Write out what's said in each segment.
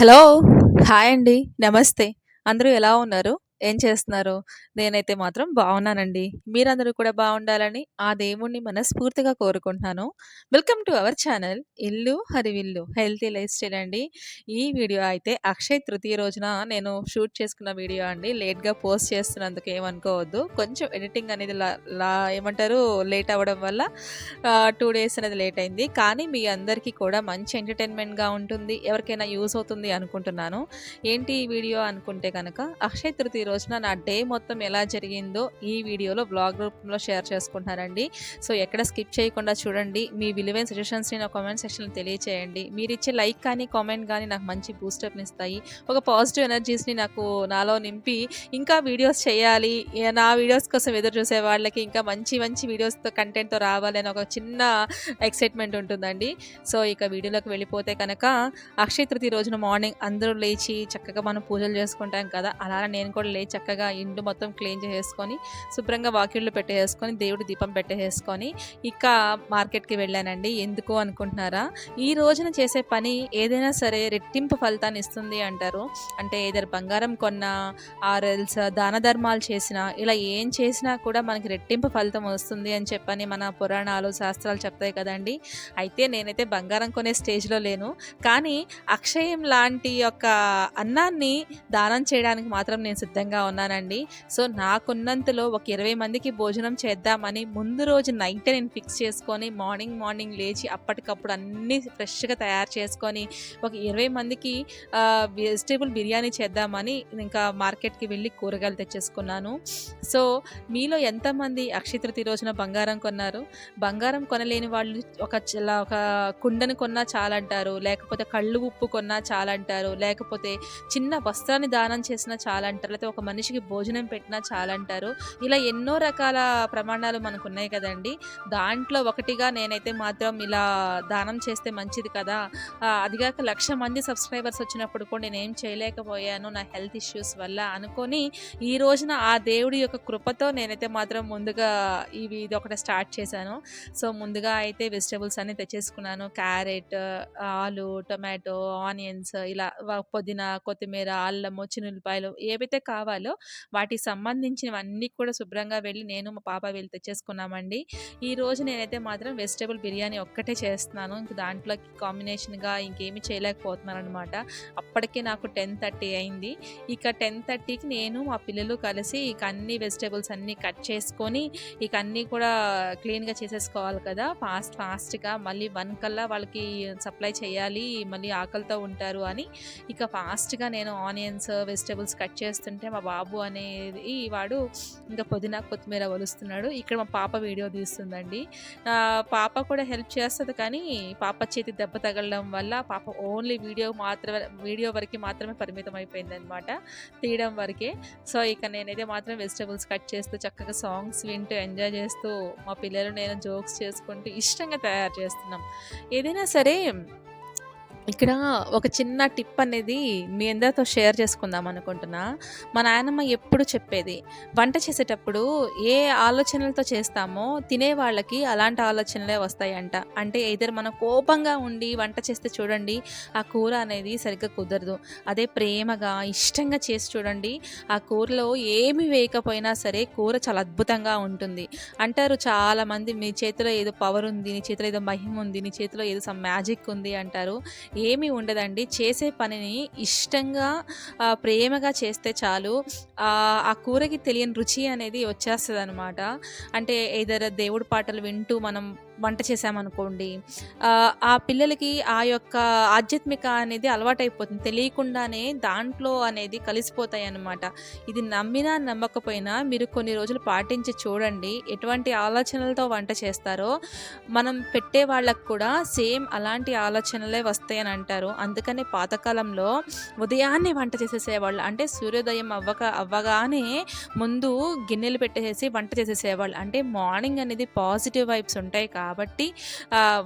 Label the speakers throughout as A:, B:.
A: Hello hi అండి. నమస్తే. అందరూ ఎలా ఉన్నారు? ఏం చేస్తున్నారు? నేనైతే మాత్రం బాగున్నానండి మీరందరూ కూడా బాగుండాలని ఆ దేవుణ్ణి మనస్ఫూర్తిగా కోరుకుంటున్నాను. వెల్కమ్ టు అవర్ ఛానల్ ఇల్లు హరివిల్లు హెల్తీ లైఫ్ స్టైల్ అండి. ఈ వీడియో అయితే అక్షయ్ తృతీయ రోజున నేను షూట్ చేసుకున్న వీడియో అండి. లేట్గా పోస్ట్ చేస్తున్నందుకు ఏమనుకోవద్దు. కొంచెం ఎడిటింగ్ అనేది లా లా ఏమంటారు? లేట్ అవ్వడం వల్ల టూ డేస్ అనేది లేట్ అయింది. కానీ మీ అందరికీ కూడా మంచి ఎంటర్టైన్మెంట్గా ఉంటుంది. ఎవరికైనా యూస్ అవుతుంది అనుకుంటున్నాను. ఏంటి ఈ వీడియో అనుకుంటే కనుక అక్షయ్ తృతీయ రోజున నా డే మొత్తం ఎలా జరిగిందో ఈ వీడియోలో బ్లాగ్ రూపంలో షేర్ చేసుకుంటున్నానండి. సో ఎక్కడ స్కిప్ చేయకుండా చూడండి. మీ విలువైన సజెషన్స్ని నా కామెంట్ సెక్షన్లో తెలియచేయండి. మీరు ఇచ్చే లైక్ కానీ కామెంట్ కానీ నాకు మంచి బూస్టప్ని ఇస్తాయి. ఒక పాజిటివ్ ఎనర్జీస్ని నాకు నాలో నింపి ఇంకా వీడియోస్ చేయాలి. నా వీడియోస్ కోసం ఎదురు చూసే వాళ్ళకి ఇంకా మంచి మంచి వీడియోస్తో కంటెంట్తో రావాలి అని ఒక చిన్న ఎక్సైట్మెంట్ ఉంటుందండి. సో ఇక వీడియోలోకి వెళ్ళిపోతే కనుక అక్షయ తృతీయ రోజున మార్నింగ్ అందరూ లేచి చక్కగా మనం పూజలు చేసుకుంటాం కదా. అలా నేను కూడా లే చక్కగా ఇండు మొత్తం క్లీన్ చేసేసుకొని శుభ్రంగా వాకిళ్ళు పెట్టేసుకొని దేవుడి దీపం పెట్టేసుకొని ఇక మార్కెట్కి వెళ్ళానండి. ఎందుకు అనుకుంటున్నారా? ఈ రోజున చేసే పని ఏదైనా సరే రెట్టింపు ఫలితాన్ని ఇస్తుంది అంటారు. అంటే ఏదైనా బంగారం కొన్నా ఆర్ఎల్స్ దాన ధర్మాలు చేసినా ఇలా ఏం చేసినా కూడా మనకి రెట్టింపు ఫలితం వస్తుంది అని చెప్పని మన పురాణాలు శాస్త్రాలు చెప్తాయి కదండి. అయితే నేనైతే బంగారం కొనే స్టేజ్లో లేను. కానీ అక్షయం లాంటి యొక్క అన్నాన్ని దానం చేయడానికి మాత్రం నేను సిద్ధంగా ఉన్నానండి. సో నాకున్నంతలో ఒక ఇరవై మందికి భోజనం చేద్దామని ముందు రోజు నైట్ నేను ఫిక్స్ చేసుకొని మార్నింగ్ మార్నింగ్ లేచి అప్పటికప్పుడు అన్నీ ఫ్రెష్గా తయారు చేసుకొని ఒక ఇరవై మందికి వెజిటేబుల్ బిర్యానీ చేద్దామని ఇంకా మార్కెట్కి వెళ్ళి కూరగాయలు తెచ్చేసుకున్నాను. సో మీలో ఎంతమంది అక్షతృతి రోజున బంగారం కొన్నారు? బంగారం కొనలేని వాళ్ళు ఒక చాలా ఒక కుండను కొన్నా చాలంటారు లేకపోతే కళ్ళు ఉప్పు కొన్నా చాలంటారు లేకపోతే చిన్న వస్త్రాన్ని దానం చేసినా చాలంటారు లేకపోతే ఒక మనిషికి భోజనం పెట్టినా చాలంటారు. ఇలా ఎన్నో రకాల ప్రమాణాలు మనకు ఉన్నాయి కదండి. దాంట్లో ఒకటిగా నేనైతే మాత్రం ఇలా దానం చేస్తే మంచిది కదా. అదిగాక లక్ష మంది సబ్స్క్రైబర్స్ వచ్చినప్పుడు కూడా నేనేం చేయలేకపోయాను నా హెల్త్ ఇష్యూస్ వల్ల అనుకొని ఈ రోజున ఆ దేవుడి యొక్క కృపతో నేనైతే మాత్రం ముందుగా ఇవి ఇది ఒకటి స్టార్ట్ చేశాను. సో ముందుగా అయితే వెజిటేబుల్స్ అన్ని తెచ్చేసుకున్నాను. క్యారెట్ ఆలు టొమాటో ఆనియన్స్ ఇలా పుదీనా కొత్తిమీర అల్లము చిన్నులపాయలు ఏవైతే కావాలో వాటికి సంబంధించినవన్నీ కూడా శుభ్రంగా వెళ్ళి నేను మా పాప వెళ్ళి తెచ్చేసుకున్నామండి. ఈ రోజు నేనైతే మాత్రం వెజిటేబుల్ బిర్యానీ ఒక్కటే చేస్తున్నాను. ఇంక దాంట్లోకి కాంబినేషన్గా ఇంకేమి చేయలేకపోతున్నాను అనమాట అప్పటికే నాకు టెన్ థర్టీ అయింది. ఇక టెన్ థర్టీకి నేను మా పిల్లలు కలిసి ఇక అన్ని వెజిటేబుల్స్ అన్నీ కట్ చేసుకొని ఇక అన్నీ కూడా క్లీన్గా చేసేసుకోవాలి కదా. ఫాస్ట్ ఫాస్ట్గా మళ్ళీ వన్ కల్లా వాళ్ళకి సప్లై చేయాలి మళ్ళీ ఆకలితో ఉంటారు అని. ఇక ఫాస్ట్గా నేను ఆనియన్స్ వెజిటేబుల్స్ కట్ చేస్తుంటే మా బాబు అనేది వాడు ఇంకా పుదీనా కొత్తిమీర వలుస్తున్నాడు ఇక్కడ మా పాప వీడియో తీస్తుందండి. పాప కూడా హెల్ప్ చేస్తుంది కానీ పాప చేతి దెబ్బ తగలడం వల్ల పాప ఓన్లీ వీడియో మాత్రమే వీడియో వరకు మాత్రమే పరిమితం అయిపోయింది అనమాట తీయడం వరకే. సో ఇక నేనైతే మాత్రం వెజిటేబుల్స్ కట్ చేస్తూ చక్కగా సాంగ్స్ వింటూ ఎంజాయ్ చేస్తూ మా పిల్లలు నేను జోక్స్ చేసుకుంటూ ఇష్టంగా తయారు చేస్తున్నాం. ఏదైనా సరే ఇక్కడ ఒక చిన్న టిప్ అనేది మీ అందరితో షేర్ చేసుకుందాం అనుకుంటున్నా. మా నాయనమ్మ ఎప్పుడు చెప్పేది వంట చేసేటప్పుడు ఏ ఆలోచనలతో చేస్తామో తినే వాళ్ళకి అలాంటి ఆలోచనలే వస్తాయంట. అంటే ఇద్దరు మనం కోపంగా ఉండి వంట చేస్తే చూడండి ఆ కూర అనేది సరిగ్గా కుదరదు. అదే ప్రేమగా ఇష్టంగా చేసి చూడండి ఆ కూరలో ఏమి వేయకపోయినా సరే కూర చాలా అద్భుతంగా ఉంటుంది. అంటారు చాలామంది మీ చేతిలో ఏదో పవర్ ఉంది నీ చేతిలో ఏదో మహిమ ఉంది నీ చేతిలో ఏదో సమ్ మ్యాజిక్ ఉంది అంటారు. ఏమీ ఉండదండి. చేసే పనిని ఇష్టంగా ప్రేమగా చేస్తే చాలు. ఆ ఆ కూరకి తెలియని రుచి అనేది వచ్చేస్తుంది అనమాట అంటే ఏదైనా దేవుడి పాటలు వింటూ మనం వంట చేసామనుకోండి ఆ, పిల్లలకి ఆ యొక్క ఆధ్యాత్మిక అనేది అలవాటైపోతుంది. తెలియకుండానే దాంట్లో అనేది కలిసిపోతాయి అన్నమాట ఇది నమ్మినా నమ్మకపోయినా మీరు కొన్ని రోజులు పాటించి చూడండి ఎటువంటి ఆలోచనలతో వంట చేస్తారో మనం పెట్టే వాళ్ళకు కూడా సేమ్ అలాంటి ఆలోచనలే వస్తాయని అంటారు. అందుకనే పాతకాలంలో ఉదయాన్నే వంట చేసేసేవాళ్ళు అంటే సూర్యోదయం అవ్వక అవ్వగానే ముందు గిన్నెలు పెట్టేసి వంట చేసేసేవాళ్ళు. అంటే మార్నింగ్ అనేది పాజిటివ్ వైబ్స్ ఉంటాయి కాబట్టి కాబట్టి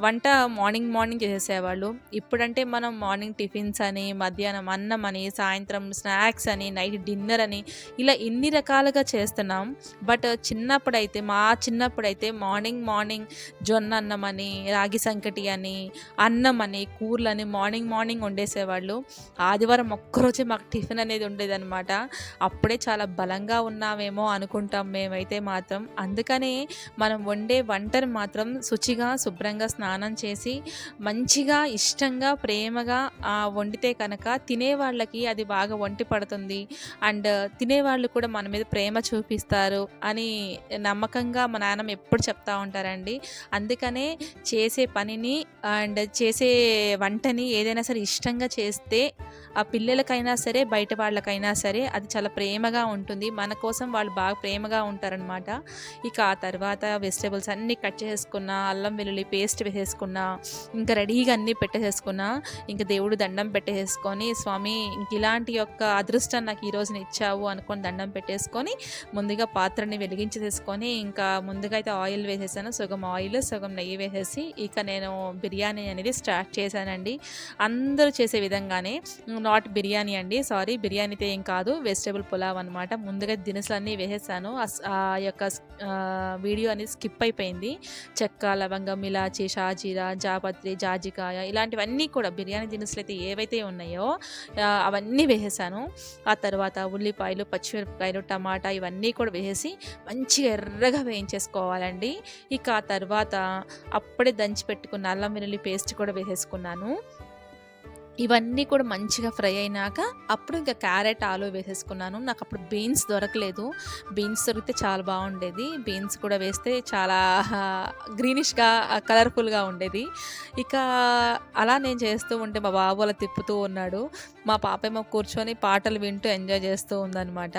A: వంట మార్నింగ్ మార్నింగ్ చేసేవాళ్ళు. ఇప్పుడంటే మనం మార్నింగ్ టిఫిన్స్ అని మధ్యాహ్నం అన్నం అని సాయంత్రం స్నాక్స్ అని నైట్ డిన్నర్ అని ఇలా ఇన్ని రకాలుగా చేస్తున్నాం. బట్ చిన్నప్పుడైతే మా చిన్నప్పుడైతే మార్నింగ్ మార్నింగ్ జొన్న అన్నం అని రాగి సంకటి అని అన్నం అని కూరలని మార్నింగ్ మార్నింగ్ వండేసేవాళ్ళు. ఆదివారం ఒక్కరోజే మాకు టిఫిన్ అనేది ఉండేదన్నమాట. అప్పుడే చాలా బలంగా ఉన్నామేమో అనుకుంటాం మేమైతే మాత్రం. అందుకనే మనం వండే వంటను మాత్రం శుచిగా శుభ్రంగా స్నానం చేసి మంచిగా ఇష్టంగా ప్రేమగా వండితే కనుక తినే వాళ్ళకి అది బాగా వంటి పడుతుంది. అండ్ తినేవాళ్ళు కూడా మన మీద ప్రేమ చూపిస్తారు అని నమ్మకంగా మా నాన్నమ్మ ఎప్పుడు చెప్తా ఉంటారండి. అందుకనే చేసే పనిని అండ్ చేసే వంటని ఏదైనా సరే ఇష్టంగా చేస్తే ఆ పిల్లలకైనా సరే బయట వాళ్ళకైనా సరే అది చాలా ప్రేమగా ఉంటుంది. మన కోసం వాళ్ళు బాగా ప్రేమగా ఉంటారనమాట ఇక ఆ తర్వాత వెజిటేబుల్స్ అన్నీ కట్ చేసుకున్న అల్లం వెల్లుల్లి పేస్ట్ వేసేసుకున్న ఇంకా రెడీగా అన్నీ పెట్టేసేసుకున్నా ఇంకా దేవుడు దండం పెట్టేసుకొని స్వామి ఇంక ఇలాంటి యొక్క అదృష్టం నాకు ఈ రోజున ఇచ్చావు అనుకొని దండం పెట్టేసుకొని ముందుగా పాత్రని వెలిగించేసుకొని ఇంకా ముందుగా అయితే ఆయిల్ వేసేసాను. సగం ఆయిల్ సగం నెయ్యి వేసేసి ఇక నేను బిర్యానీ అనేది స్టార్ట్ చేశానండి. అందరూ చేసే విధంగానే నాట్ బిర్యానీ అండి సారీ బిర్యానీ అయితే ఏం కాదు వెజిటేబుల్ పులావ్ అనమాట ముందుగా దినుసులన్నీ వేసేసాను. ఆ యొక్క వీడియో అనేది స్కిప్ అయిపోయింది. చెక్క లవంగం ఇలాచి షాజీరా జాపత్రి జాజికాయ ఇలాంటివన్నీ కూడా బిర్యానీ దినుసులు అయితే ఏవైతే ఉన్నాయో అవన్నీ వేసేసాను. ఆ తర్వాత ఉల్లిపాయలు పచ్చిమిరపకాయలు టమాటా ఇవన్నీ కూడా వేసేసి మంచిగా ఎర్రగా వేయించేసుకోవాలండి. ఇక ఆ తర్వాత అప్పుడే దంచి పెట్టుకున్న అల్లం వెల్లుల్లి పేస్ట్ కూడా వేసేసుకున్నాను. ఇవన్నీ కూడా మంచిగా ఫ్రై అయినాక అప్పుడు ఇంకా క్యారెట్ ఆలు వేసేసుకున్నాను. నాకు అప్పుడు బీన్స్ దొరకలేదు. బీన్స్ దొరికితే చాలా బాగుండేది. బీన్స్ కూడా వేస్తే చాలా గ్రీనిష్గా కలర్ఫుల్గా ఉండేది. ఇక అలా నేను చేస్తూ ఉంటే మా బాబు అలా తిప్పుతూ ఉన్నాడు. మా పాప ఏమో కూర్చొని పాటలు వింటూ ఎంజాయ్ చేస్తూ ఉందన్నమాట.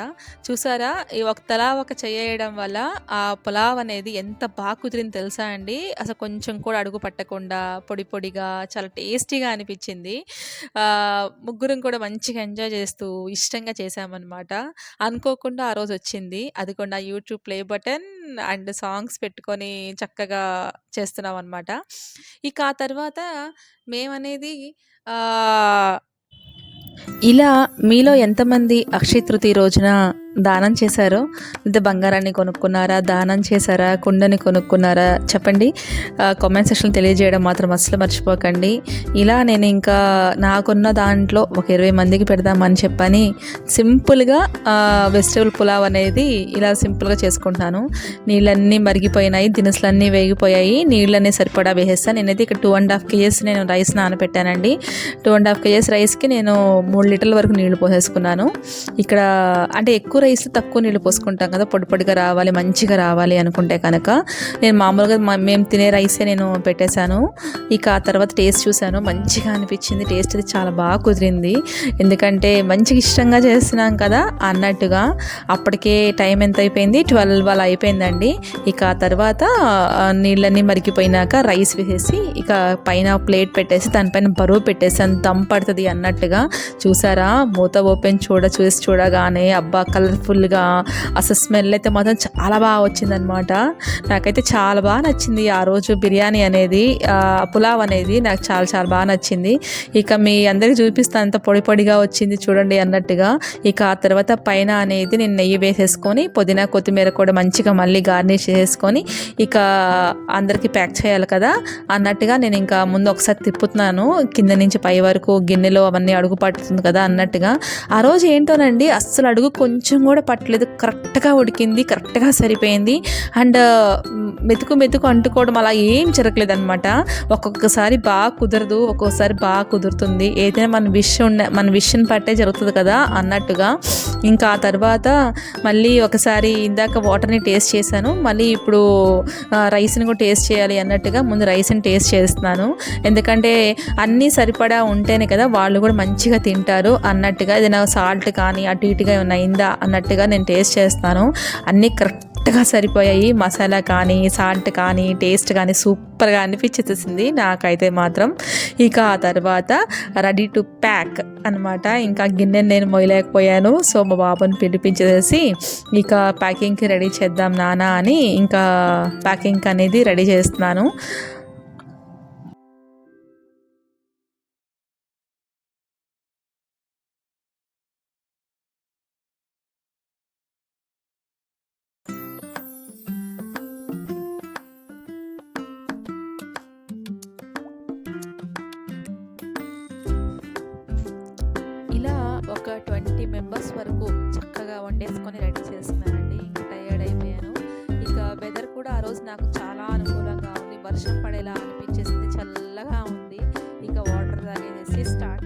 A: చూసారా? ఈ ఒక తలా ఒక చేయడం వల్ల ఆ పులావ్ అనేది ఎంత బాగా కుదిరింది తెలుసా అండి? అసలు కొంచెం కూడా అడుగు పట్టకుండా పొడి పొడిగా చాలా టేస్టీగా అనిపించింది. ముగ్గురం కూడా మంచిగా ఎంజాయ్ చేస్తూ ఇష్టంగా చేశామన్నమాట. అనుకోకుండా ఆ రోజు వచ్చింది. అది కూడా YouTube play button and songs పెట్టుకొని చక్కగా చేస్తున్నాం అనమాట ఇక ఆ తర్వాత మేమనేది ఇలా మీలో ఎంతమంది అక్షయ తృతీయ రోజున దానం చేశారో? లేదా బంగారాన్ని కొనుక్కున్నారా? దానం చేశారా? కుండని కొనుక్కున్నారా? చెప్పండి. కామెంట్ సెక్షన్ తెలియజేయడం మాత్రం అస్సలు మర్చిపోకండి. ఇలా నేను ఇంకా నాకున్న దాంట్లో ఒక ఇరవై మందికి పెడదామని చెప్పని సింపుల్గా వెజిటేబుల్ పులావ్ అనేది ఇలా సింపుల్గా చేసుకుంటాను నీళ్ళన్నీ మరిగిపోయినాయి దినుసులన్నీ వేగిపోయాయి నీళ్ళన్నీ సరిపడా వేసేస్తాను నేనైతే ఇక్కడ టూ అండ్ హాఫ్ కేజెస్ నేను రైస్ నానబెట్టానండి టూ అండ్ హాఫ్ కేజెస్ రైస్కి నేను మూడు లీటర్ల వరకు నీళ్ళు పోసేసుకున్నాను. ఇక్కడ అంటే ఎక్కువ రైస్ తక్కువ నీళ్ళు పోసుకుంటాం కదా పొడి పొడిగా రావాలి మంచిగా రావాలి అనుకుంటే కనుక నేను మామూలుగా మేము తినే రైసే నేను పెట్టేశాను. ఇక ఆ తర్వాత టేస్ట్ చూశాను మంచిగా అనిపించింది టేస్ట్ అది చాలా బాగా కుదిరింది. ఎందుకంటే మంచిగా ఇష్టంగా చేస్తున్నాం కదా అన్నట్టుగా అప్పటికే టైం ఎంత అయిపోయింది? ట్వెల్వ్ అలా అయిపోయిందండి. ఇక ఆ తర్వాత నీళ్ళన్నీ మరిగిపోయినాక రైస్ వేసేసి ఇక పైన ప్లేట్ పెట్టేసి దానిపైన బరువు పెట్టేసి అంత దమ్ పడుతుంది అన్నట్టుగా చూసారా? మూత ఓపెన్ చూడ చూసి చూడగానే అబ్బా కలర్ఫుల్గా అసలు స్మెల్ అయితే మాత్రం చాలా బాగా వచ్చిందనమాట నాకైతే చాలా బాగా నచ్చింది ఆ రోజు బిర్యానీ అనేది పులావ్ అనేది నాకు చాలా చాలా బాగా నచ్చింది. ఇక మీ అందరికి చూపిస్తే అంత పొడి పొడిగా వచ్చింది చూడండి అన్నట్టుగా. ఇక ఆ తర్వాత పైన అనేది నేను నెయ్యి వేసేసుకొని పుదీనా కొత్తిమీర కూడా మంచిగా మళ్ళీ గార్నిష్ చేసుకొని ఇక అందరికీ ప్యాక్ చేయాలి కదా అన్నట్టుగా నేను ఇంకా ముందు ఒకసారి తిప్పుతున్నాను. కింద నుంచి పై వరకు గిన్నెలో అవన్నీ అడుగు పడుతుంది కదా అన్నట్టుగా. ఆ రోజు ఏంటోనండి అస్సలు అడుగు కొంచెం కూడా పట్టలేదు. కరెక్ట్గా ఉడికింది కరెక్ట్గా సరిపోయింది. అండ్ మెతుకు మెతుకు అంటుకోవడం అలా ఏం జరగలేదు అనమాట ఒక్కొక్కసారి బాగా కుదరదు ఒక్కొక్కసారి బాగా కుదురుతుంది. ఏదైనా మన విష్ ఉన్న మన విష్ని పట్టే జరుగుతుంది కదా అన్నట్టుగా. ఇంకా ఆ తర్వాత మళ్ళీ ఒకసారి ఇందాక వాటర్ని టేస్ట్ చేశాను. మళ్ళీ ఇప్పుడు రైస్ని కూడా టేస్ట్ చేయాలి అన్నట్టుగా ముందు రైస్ని టేస్ట్ చేస్తున్నాను. ఎందుకంటే అన్నీ సరిపడా ఉంటేనే కదా వాళ్ళు కూడా మంచిగా తింటారు అన్నట్టుగా. ఏదైనా సాల్ట్ కానీ అటు ఇటుగా ఏమైనా అయిందా అన్నట్టుగా నేను టేస్ట్ చేస్తాను. అన్నీ కరెక్ట్గా సరిపోయాయి. మసాలా కానీ సాల్ట్ కానీ టేస్ట్ కానీ సూపర్గా అనిపించేసింది నాకైతే మాత్రం. ఇక ఆ తర్వాత రెడీ టు ప్యాక్ అనమాట ఇంకా గిన్నె నేను మొయలేకపోయాను సో మా బాబుని పిలిపించేసి ఇక ప్యాకింగ్కి రెడీ చేద్దాం నానా అని ఇంకా ప్యాకింగ్ అనేది రెడీ చేస్తున్నాను. మెంబర్స్ వరకు చక్కగా వండేసుకొని రెడీ చేస్తున్నానండి. ఇంకా టైర్డ్ అయిపోయాను. ఇక వెదర్ కూడా ఆ రోజు నాకు చాలా అనుకూలంగా ఉంది. వర్షం పడేలా అనిపించేసింది. చల్లగా ఉంది. ఇక వాటర్ తాగేసి స్టార్ట్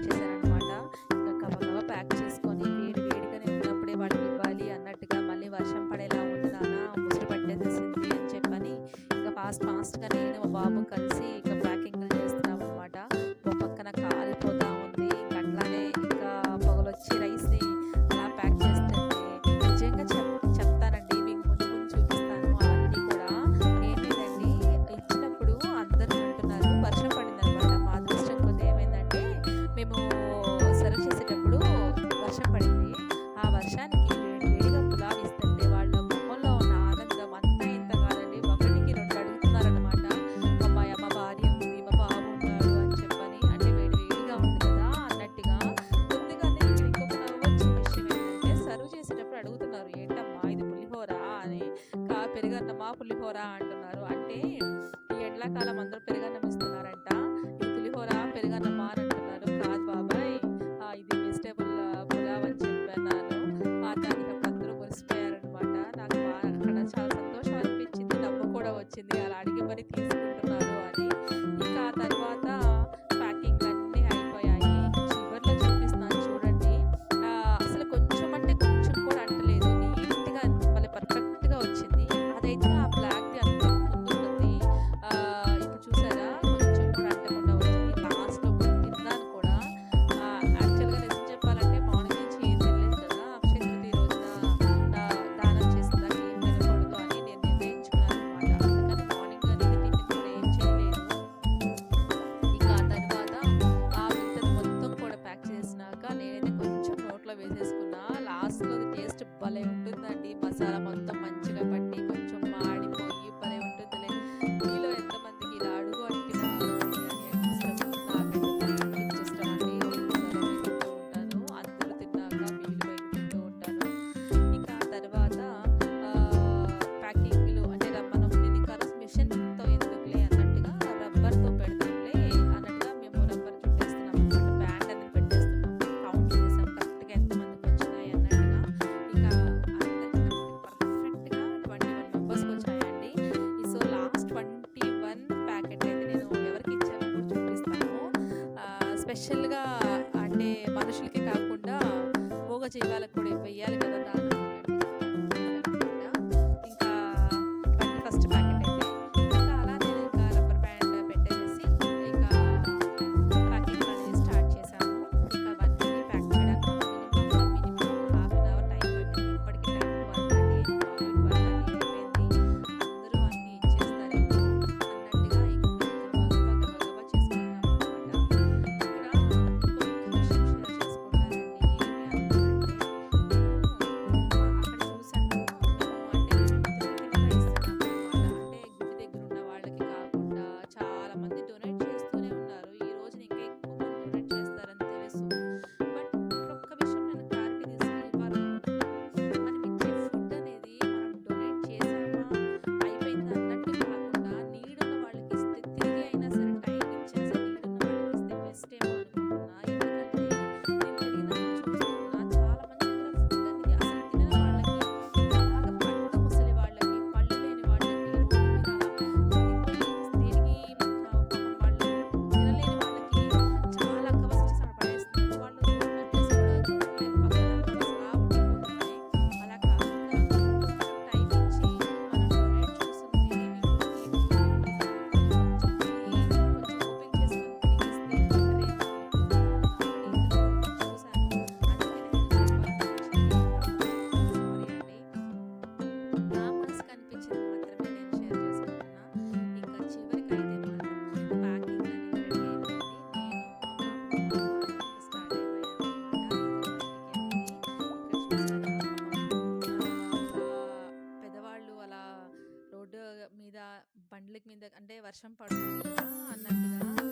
A: బిల్డింగ్ మీద అంటే వర్షం పడుతుందా? అన్నట్టుగా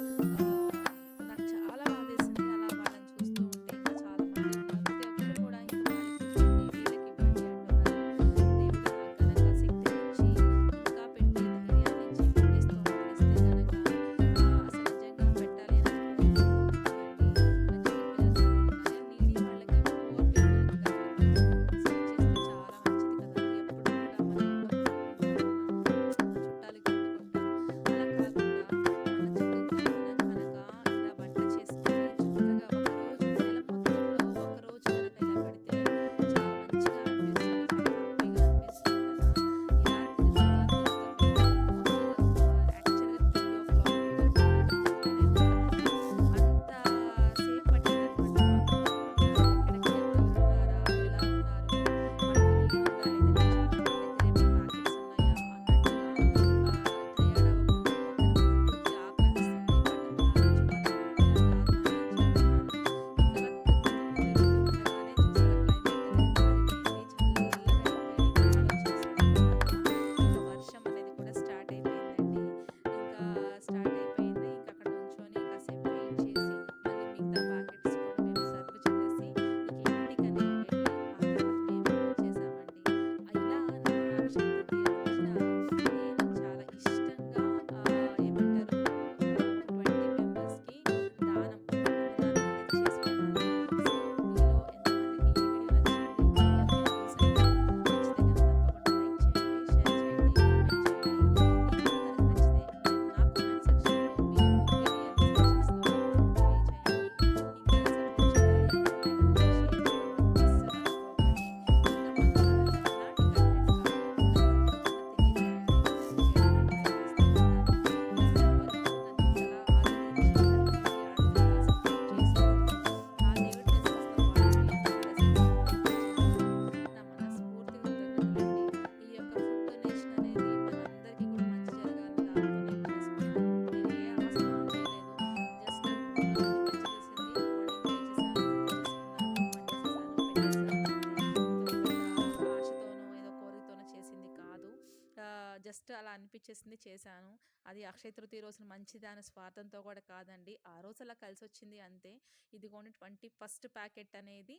A: అనిపించేసింది చేశాను. అది అక్షయ తృతీయ రోజున మంచిది అనే స్వార్థంతో కూడా కాదండి. ఆ రోజు అలా కలిసి వచ్చింది అంతే. ఇదిగోండి ట్వంటీ ఫస్ట్ ప్యాకెట్ అనేది